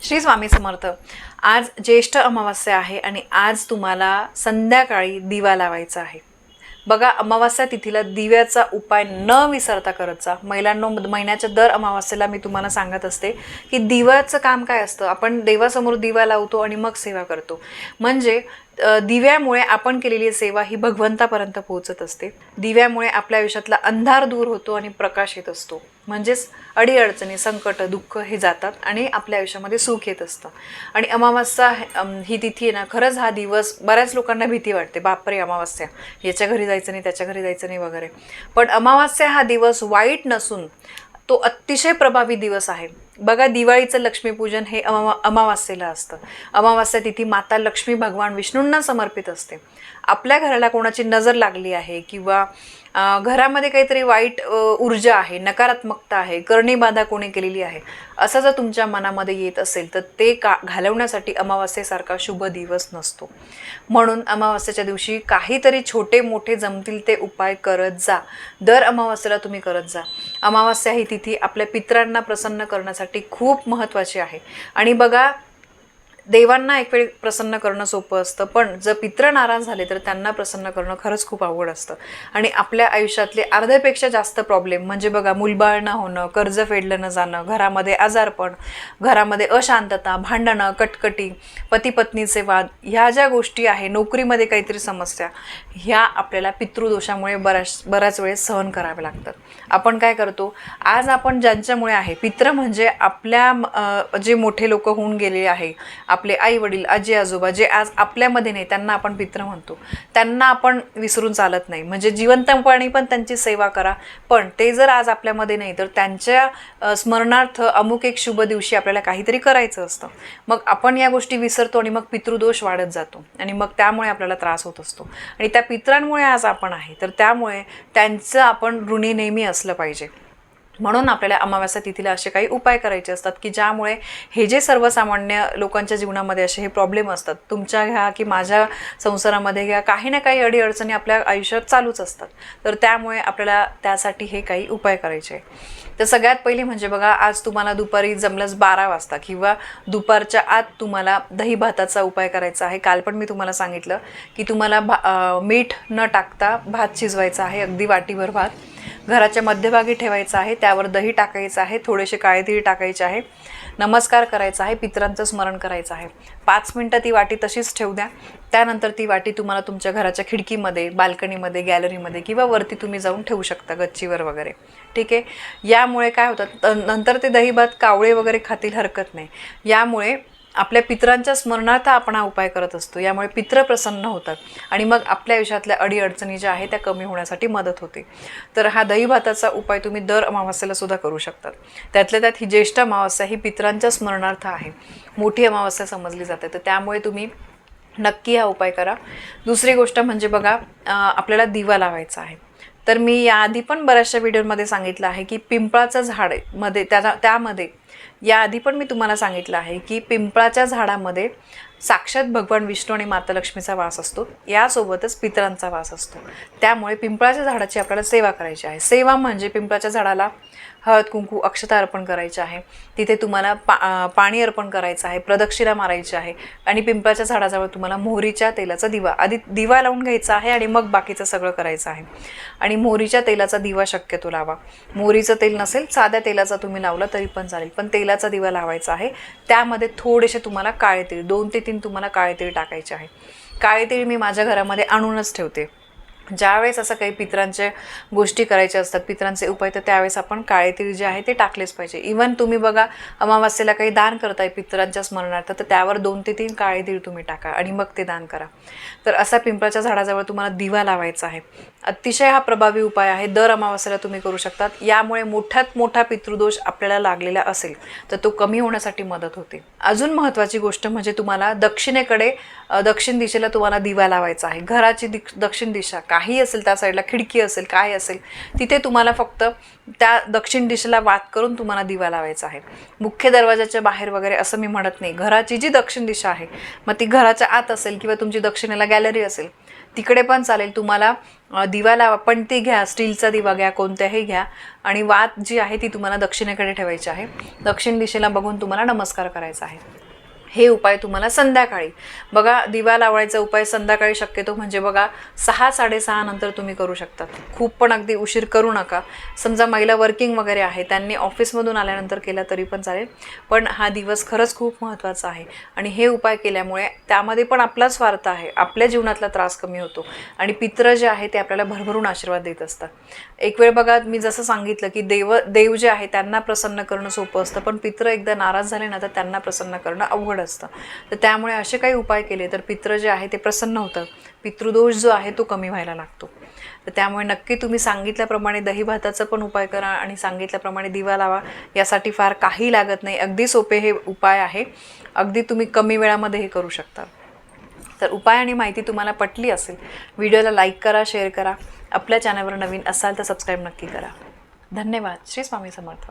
श्री स्वामी समर्थ आज ज्येष्ठ अमावस्या आहे आणि आज तुम्हाला संध्याकाळी दिवा लावायचा आहे. बघा अमावस्या तिथीला दिव्याचा उपाय न विसरता करत जा. महिलांनो महिन्याच्या दर अमावस्येला मी तुम्हाला सांगत असते की दिव्याचं काम काय असतं? आपण देवासमोर दिवा लावतो आणि मग सेवा करतो. म्हणजे दिव्यामुळे आपण केलेली सेवा ही भगवंतापर्यंत पोहोचत असते. दिव्यामुळे आपल्या आयुष्यातला अंधार दूर होतो आणि प्रकाश येत असतो. म्हणजेच अडीअडचणी संकट दुःख हे जातात आणि आपल्या आयुष्यामध्ये सुख येत असतं. आणि अमावस्या ही तिथी आहे ना खरंच हा दिवस बऱ्याच लोकांना भीती वाटते. बापरे अमावस्या. याच्या घरी जायचं नाही त्याच्या घरी जायचं नाही वगैरे. पण अमावस्या हा दिवस वाईट नसून तो अतिशय प्रभावी दिवस आहे. बघा दिवाळीचं लक्ष्मीपूजन हे अमावा अमावास्येला असतं. अमावास्या तिथी माता लक्ष्मी भगवान विष्णूंना समर्पित असते. आपल्या घराला कोणाची नजर लागली आहे किंवा घरामध्ये काहीतरी वाईट ऊर्जा आहे नकारात्मकता आहे करणी बाधा कोणी केलेली आहे असं जर तुमच्या मनामध्ये येत असेल तर ते का घालवण्यासाठी अमावास्येसारखा शुभ दिवस नसतो. म्हणून अमावास्येच्या दिवशी काहीतरी छोटे मोठे जमतील ते उपाय करत जा. दर अमावास्येला तुम्ही करत जा. अमावस्या ही तिथी आपल्या पितरांना प्रसन्न करण्यासाठी खूप महत्त्वाची आहे. आणि बघा देवांना एक वेळ प्रसन्न करणं सोपं असतं पण जर पित्र नाराज झाले तर त्यांना प्रसन्न करणं खरंच खूप अवघड असतं. आणि आपल्या आयुष्यातले अर्ध्यापेक्षा जास्त प्रॉब्लेम म्हणजे बघा मुलबाळ न होणं कर्ज फेडलं न जाणं घरामध्ये आजारपण घरामध्ये अशांतता भांडणं कटकटी पती पत्नीचे वाद ह्या ज्या गोष्टी आहे नोकरीमध्ये काहीतरी समस्या ह्या आपल्याला पितृदोषामुळे बऱ्याच बऱ्याच वेळेस सहन कराव्या लागतात. आपण काय करतो आज आपण ज्यांच्यामुळे आहे पित्र म्हणजे आपल्या जे मोठे लोक होऊन गेले आहे आप आपले आई वडील आजी आजोबा जे आज आपल्यामध्ये नाही त्यांना आपण पित्र म्हणतो. त्यांना आपण विसरून चालत नाही. म्हणजे जिवंतपणे पण त्यांची सेवा करा. पण ते जर आज आपल्यामध्ये नाही तर त्यांच्या स्मरणार्थ अमुक एक शुभ दिवशी आपल्याला काहीतरी करायचं असतं. मग आपण या गोष्टी विसरतो आणि मग पितृदोष वाढत जातो. आणि मग त्यामुळे आपल्याला त्रास होत असतो. आणि त्या पित्रांमुळे आज आपण आहे. तर त्यामुळे त्यांचं आपण ऋणी नेहमी असलं पाहिजे. म्हणून आपल्याला अमावस्या तिथीला असे काही उपाय करायचे असतात की ज्यामुळे हे जे सर्वसामान्य लोकांच्या जीवनामध्ये असे हे प्रॉब्लेम असतात. तुमच्या घ्या की माझ्या संसारामध्ये घ्या काही ना काही अडीअडचणी आपल्या आयुष्यात चालूच असतात. तर त्यामुळे आपल्याला त्यासाठी हे काही उपाय करायचे. तर सगळ्यात पहिली म्हणजे बघा आज तुम्हाला दुपारी जमल्यास बारा वाजता किंवा दुपारच्या आत तुम्हाला दही भाताचा उपाय करायचा आहे. काल पण मी तुम्हाला सांगितलं की तुम्हाला भा मीठ न टाकता भात शिजवायचा आहे. अगदी वाटीभर भात. घराच्या मध्यभागी ठेवायचं आहे त्यावर दही टाकायचं आहे थोडेसे काळे तीळ टाकायचे आहे नमस्कार करायचा आहे पितरांचं स्मरण करायचं आहे. पाच मिनटं ती वाटी तशीच ठेवू द्या. त्यानंतर ती वाटी तुम्हाला तुमच्या घराच्या खिडकीमध्ये बाल्कनीमध्ये गॅलरीमध्ये किंवा वरती तुम्ही जाऊन ठेवू शकता गच्चीवर वगैरे. ठीक आहे? यामुळे काय होतं? त- नंतर ते दहीभात कावळे वगैरे खातील हरकत नाही. यामुळे आपल्या पितरांच्या स्मरणार्थ आपण हा उपाय करत असतो. यामुळे पित्र प्रसन्न होतात आणि मग आपल्या आयुष्यातल्या अडीअडचणी ज्या आहेत त्या कमी होण्यासाठी मदत होते. तर हा दही भाताचा उपाय तुम्ही दर अमावास्याला सुद्धा करू शकतात. त्यातल्या त्यात ही ज्येष्ठ अमावस्या ही पितरांच्या स्मरणार्थ आहे. मोठी अमावस्या समजली जाते. तर त्यामुळे तुम्ही नक्की हा उपाय करा. दुसरी गोष्ट म्हणजे बघा आपल्याला दिवा लावायचा आहे. तर मी याआधी पण बऱ्याचशा व्हिडिओमध्ये सांगितलं आहे की पिंपळाचं झाड आहे. मध्ये त्याला त्यामध्ये याआधी पण मी तुम्हाला सांगितलं आहे की पिंपळाच्या झाडामध्ये साक्षात भगवान विष्णू आणि माता लक्ष्मीचा वास असतो. यासोबतच पितरांचा वास असतो. त्यामुळे पिंपळाच्या झाडाची आपल्याला सेवा करायची आहे. सेवा म्हणजे पिंपळाच्या झाडाला हळद कुंकू अक्षता अर्पण करायचं आहे. तिथे तुम्हाला पा पाणी अर्पण करायचं आहे प्रदक्षिणा मारायची आहे आणि पिंपळाच्या झाडाजवळ तुम्हाला मोहरीच्या तेलाचा दिवा आधी दिवा लावून घ्यायचा आहे आणि मग बाकीचं सगळं करायचं आहे. आणि मोहरीच्या तेलाचा दिवा शक्यतो लावा. मोहरीचं तेल नसेल साध्या तेलाचा तुम्ही लावला तरी पण चालेल पण तेलाचा दिवा लावायचा आहे. त्यामध्ये थोडेसे तुम्हाला काळे तीळ दोन ते तीन तुम्हाला काळे तीळ टाकायचे आहे. काळे तीळ मी माझ्या घरामध्ये आणूनच ठेवते. ज्यावेळेस असं काही पित्रांचे गोष्टी करायच्या असतात पित्रांचे उपाय तर त्यावेळेस आपण काळे तीळ जे आहे ते टाकलेच पाहिजे. इवन तुम्ही बघा अमावास्येला काही दान करताय पित्रांच्या स्मरणार्थ तर त्यावर दोन ते तीन काळे तीळ तुम्ही टाका आणि मग ते दान करा. तर असा पिंपळाच्या झाडाजवळ तुम्हाला दिवा लावायचा आहे. अतिशय हा प्रभावी उपाय आहे. दर अमावास्याला तुम्ही करू शकतात. यामुळे मोठ्यात मोठा पितृदोष आपल्याला लागलेला असेल तर तो कमी होण्यासाठी मदत होते. अजून महत्त्वाची गोष्ट म्हणजे तुम्हाला दक्षिणेकडे दक्षिण दिशेला तुम्हाला दिवा लावायचा आहे. घराची दि दक्षिण दिशा काही असेल त्या साईडला खिडकी असेल काय असेल तिथे तुम्हाला फक्त त्या दक्षिण दिशेला वात करून तुम्हाला दिवा लावायचा आहे. मुख्य दरवाजाच्या बाहेर वगैरे असं मी म्हणत नाही. घराची जी दक्षिण दिशा आहे मग ती घराच्या आत असेल किंवा तुमची दक्षिणेला गॅलरी असेल तिकडे पण चालेल. तुम्हाला दिवा लावा पण ती घ्या स्टीलचा दिवा घ्या कोणत्याही घ्या आणि वात जी आहे ती तुम्हाला दक्षिणेकडे ठेवायची आहे. दक्षिण दिशेला बघून तुम्हाला नमस्कार करायचा आहे. हे उपाय तुम्हाला संध्याकाळी. बघा दिवा लावायचा उपाय संध्याकाळी शक्यतो म्हणजे बघा सहा साडेसहा नंतर तुम्ही करू शकतात खूप पण अगदी उशीर करू नका. समजा महिला वर्किंग वगैरे आहे त्यांनी ऑफिसमधून आल्यानंतर केला तरी पण चालेल. पण हा दिवस खरंच खूप महत्त्वाचा आहे. आणि हे उपाय केल्यामुळे त्यामध्ये पण आपला स्वार्थ आहे. आपल्या जीवनातला त्रास कमी होतो. आणि पित्र जे आहे ते आपल्याला भरभरून आशीर्वाद देत असतात. एक वेळ बघा मी जसं सांगितलं की देव देव जे आहे त्यांना प्रसन्न करणं सोपं असतं. पण पित्र एकदा नाराज झाले ना तर त्यांना प्रसन्न करणं अवघड असतं. तर त्यामुळे असे काही उपाय केले तर पित्र जे आहे ते प्रसन्न होतं. पितृदोष जो आहे तो कमी व्हायला लागतो. तर त्यामुळे नक्की तुम्ही सांगितल्याप्रमाणे दही भाताचा पण उपाय करा आणि सांगितल्याप्रमाणे दिवा लावा. यासाठी फार काही लागत नाही. अगदी सोपे हे उपाय आहे. अगदी तुम्ही कमी वेळामध्ये हे करू शकता. तर उपाय आणि माहिती तुम्हाला पटली असेल व्हिडिओला लाईक करा शेअर करा. आपल्या चॅनलवर नवीन असाल तर सबस्क्राईब नक्की करा. धन्यवाद. श्री स्वामी समर्थ.